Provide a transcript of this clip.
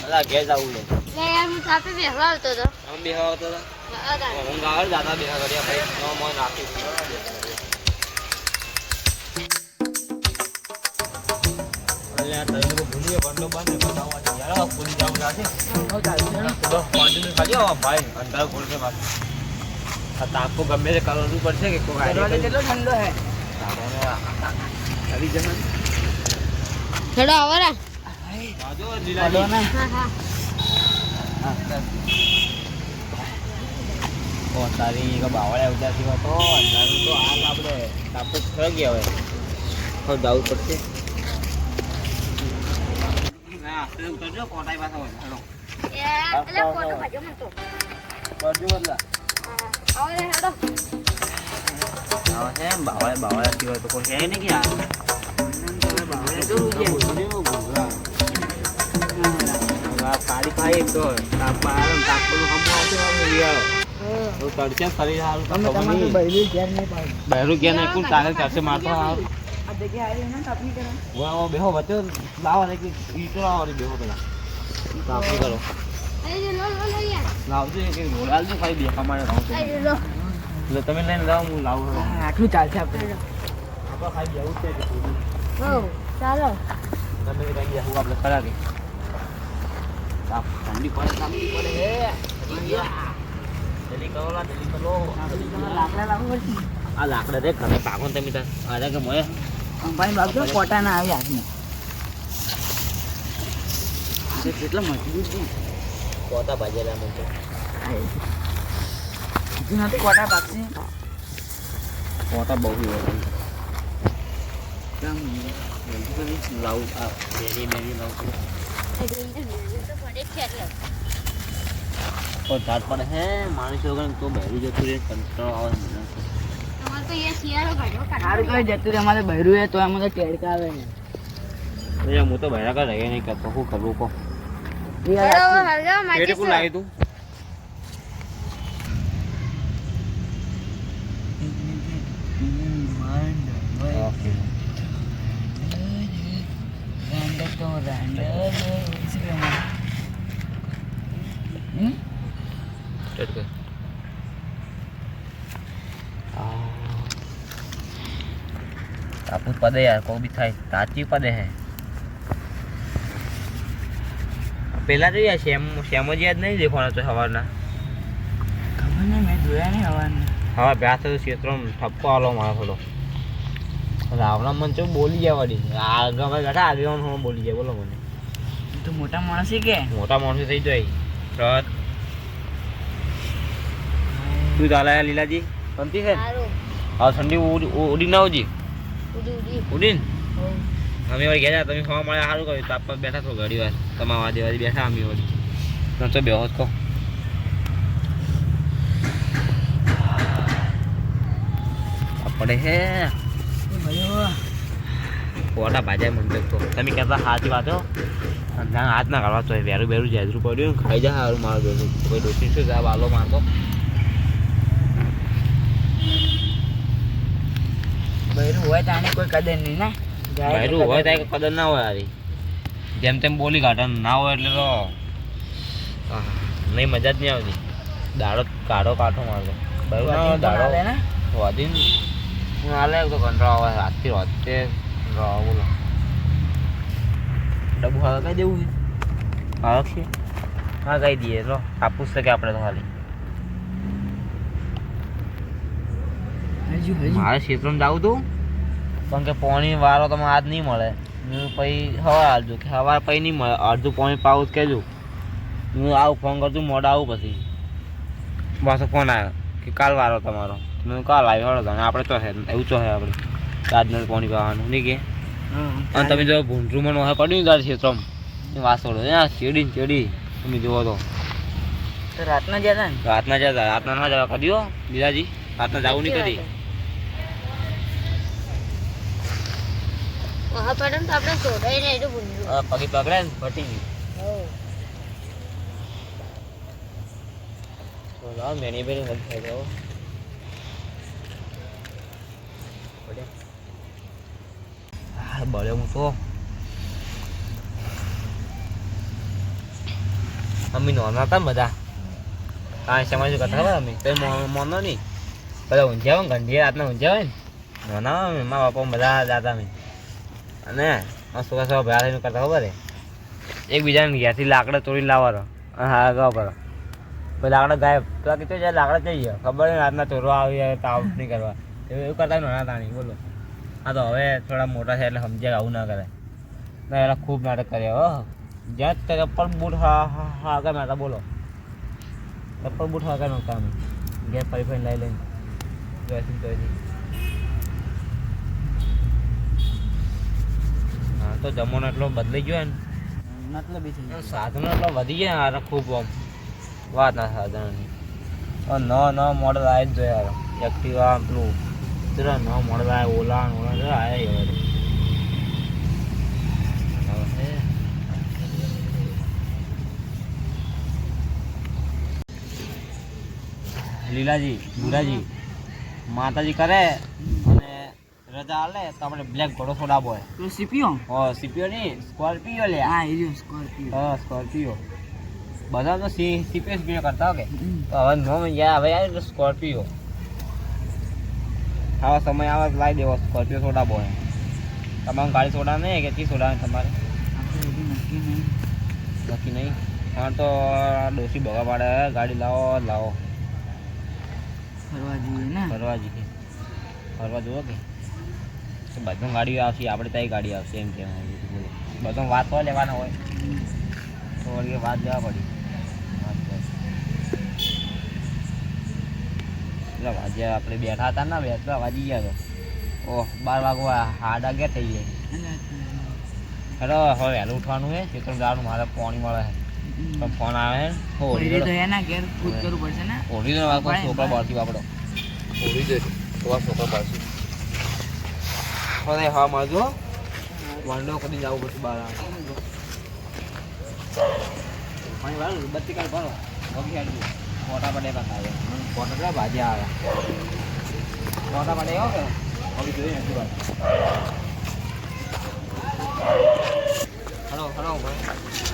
અલા ઘેર જાવું લે લે યાર હું તાપે બેહવા આવતો હતો આમ બેહવા આવતો હતો હા, તારે. દાદા બેહા કર્યા ભાઈ. નો મોય નાખી અલ્યા તઈ લોકો ભૂલીએ બંડો બંધ બતાવવા છે યાર પોલીસ જાવ તો ખાલી આવો ભાઈ અંધારો ગમે કે હા હા ઓ તારી એક બાવળે ઉદાસી હતો અંધારું તો આગ આપણે તાપો થઈ ગયા હવે. હવે જવું પડશે. કરજો કોટાઈ તો. કરજો બદલા. બાવળે બાવળે સિવાય તો કોઈ છે નહીં કે યાર બાવળે છે? પાડી એક તો તાપમાં આવે ને તાપનું હમું આવશે હવે રિયાળો હા. તો તડકે શરીર સારું તમે તમારું નહીં બૈરું ઘેર નહીં પાડો. બહેરું કે નહીં કુલ તારે ચારસે મારતો સારું આ જગ્યા આવી ને કાપણી કરો. વાહ બેહો વચ્ચે લાવો ને કે ઈટો લાવો ને બેહો પેલા કાપી કરો અહીં લો, લો, લો, યાર. લાવજો કે આલજો ખાલી દેખા માટે લાવજો તમે લઈને લાવો હું લાવું આટલું ચાલશે આપણે આપણે ખાલી બેવું છે ચાલો તમે કઈ બેહવું આપણે ખરા તાપ ઠંડી પડે ઠંડી પડે જલ્દી કરો જલ્દી કરો લાકડા લાવવું આ લાકડા રે ઘરે પાકો તમે અરે કે મોય અંબાની બાજુ કોટા ના કેટલા મજબૂત છે પોતા ભાજેલા મને હજુ નથી કોટા પાકશે પોતા બહુ? લાવું આ બેરી બેરી લાવું અહીં પડે હે માણસો વગર તો બહેરું જતું રહે કંટાળો આવે મને તમારે તો એ શિયાળો કાઢો સારું કઈ જતું રહે અમારે બહેરું હે તો એમાં તો ટેડકા આવે. ને હું તો બહેરા કા રહે નહીં કરતો શું કરવું કહો. કોણ લાવી તું? ઓકે. રાંડ તો રાંડ રે. શું કહેવાય? હમ? સ્ટાર્ટ કર કાપૂસ પદે યાર કોઈ બી થાય કાચી પદે હે પેલા તો યાર શેમ શેમોજી યાદ નહીં દેખવાના તો સવારના ખબર નહીં મેં જોયા નહીં હવારના હવે ભ્યાસ થયું ક્ષેત્રમાં ઠપકો આલો મારો થોડો રાવણા મન ચો બોલી જાય વળી આગળ બેઠા આગેવાન હું બોલી જાય બોલો મને તો મોટા માણસ કે મોટા માણસો થઈ જાય રથ શું ચાલે લીલાજી? શાંતિ છે? હા ઠંડી ઉડી ના આવજી. ઉડીન? ઉડી. અમે વાર ગયા તમે ખાવા મળે સારું કર્યું. તાપ પર બેઠા છો ઘડી વાર. તમારા દેવાથી બેઠા અમે વાર ન તો બેહો કહો. પડે હે. એ ફોટા ભાજાય મને તો તમે કહેતા સાચી વાત હો. હાથ ના કાઢવા તો વેરું બેરું જાજરું પડ્યું ખાઈ જા સારું મારું કોઈ ડોસી શું જા વાલો મારતો બૈરું હોય તો કોઈ કદર નહીં ને? બહેરું હોય. ત્યાં કદર ના હોય હારી. જેમ તેમ બોલી કાઢે ના હોય એટલે તો નહીં મજા જ નહીં આવતી. દાડો કાઢો કાઢો મારતો. બરોબર દાડો ને? વધીને હું હાલે તો કંટાળો આવે રાતથી રાતે રહો આવે, બોલો. ડબ્બુ હવે કઈ દેવું છે? હા છે. હા કહી દઈએ લો. આપું છે કે આપણે તો ખાલી હજુ હજુ? મારે ક્ષેત્રમાં જવું હતું પણ કે પોણી વારો તમે આજ નહીં મળે. હું પછી હવા આવજો કે હવા પછી નહીં મળે. અડધું પોણી પાવું કહેજો. હું આવું ફોન કરતું મોડા આવું પછી. પાછો ફોન આવ્યો કે કાલ વારો તમારો. મેં કાલ આવ્યો હળો તમે આપણે તો છે એવું તો છે આપણે. આજનું પોણી પાવાનું નહીં કે? અને તમે જો ભૂંડરું મને વહે પડ્યું તાર તારે ક્ષેત્રમાં વાસોડો ત્યાં ચેડી ચેડી તમે જુઓ તો. તો રાતના ગયા રાતના જતા રાતના ના જવા હો બીજાજી. રાતના જવું નહીં કદી. હા, પડે તો આપણે છોડાય ને એટલું ભૂંડરું. આ પગે પકડે ને ફટી ગયું. હો. તો બેની હા હું અમે નાના હતા બધા. હા સમય કરતા ખબર અમે? તો મોનો નહીં. બધા ઊંઝ્યા હોય ને ગંઢીએ રાતના ઊંઝ્યા હોય ને. નોના મા બાપા બધા જાતા અમે. અને છોકરા છોકરા ભેગા થઈને કરતા ખબર એકબીજાને ઘેરથી લાકડા તોડી લાવવાનો. હા અગાઉ કરો પછી લાકડા ગાયબ. પેલા કીધું જાય લાકડા જઈ ગયો. ખબર નહીં રાતના ચોરવા આવી જાય તાવ નહીં કરવા. એવું કરતા નાના તાણી, બોલો. હા, તો હવે થોડા મોટા છે એટલે સમજ્યા આવું ના કરે ના એના ખૂબ નાટક કર્યા હો. જ્યાં ચપ્પલ, બૂટ, હા હા હા, આગળ નાતા, બોલો. ચપ્પલ, બૂટ, હા, આગળ નહોતા અમે. ઘેર ફરી ફરીને લઈ લઈને. જોઈશું જોઈશું તો જમવાનો એટલો બદલાઈ ગયો ને મતલબ સાધનો એટલો વધી ગયા યાર ખૂબ આમ. વાત ના સાધનોની. ન ન મોડલ આવી જ જોઈએ યાર. એક્ટિવા પેલું જરા ન મોડલ આવે ઓલા ઓલા જરા આવે યાર. લીલાજી ગુરાજી માતાજી કરે? રજા આલે તો આપણે બ્લેક ઘોડો છોડાવો હોય. તો સીપીઓ ઓ સીપીઓ નહીં સ્કોર્પિયો લે હા એ રહ્યો સ્કોર્પિયો હા સ્કોર્પિયો બધા તો સી સીપીએસ બી કરતા હો કે? તો હવે નો યાર હવે યાર સ્કોર્પિયો આવા સમય આવે તો લાવી દેવો સ્કોર્પિયો સોડા બોય તમામ ગાડી સોડા નહીં કે તી સોડા તમારે? આપણે હજી નક્કી નહીં. નક્કી નહીં? હા તો ડોસી ભગા પાડે ગાડી લાવો લાવો. ફરવા જઈએ ને? ફરવા જઈએ. ફરવા જુઓ કે? તો બધું ગાડીઓ આવશે આપણે ત્યાં ગાડી આવશે એમ કેમ બોલો. બધું વાત તો લેવાના હોય. તો વળી વાત જવા પડી. વાજે આપણે બેઠા હતા ને બે પેલા વાજી ગયા તો. ઓહ બાર વાગવા હાડ ગયા થઈ જાય હેલો હવે વહેલું ઉઠવાનું છે ચિત્ર જવાનું મારે પાણી મળે છે ફોન આવે હોળી તો એના ઘેર ખુદ કરવું પડશે ને? છોકરા બહારથી હોળી જોઈએ તો છોકરા બહારથી. હવે હા માજો વાંડો કરી જવું પછી બહાર પાણી વાળું બત્તી કાલ ભરો ભગી હાડજો ફોટા પડે બતાવે ફોટા પેલા ભાજી આવે. ફોટા પડે એવો કે? હવે જોઈએ નથી વાત. હલો હલો, ભાઈ.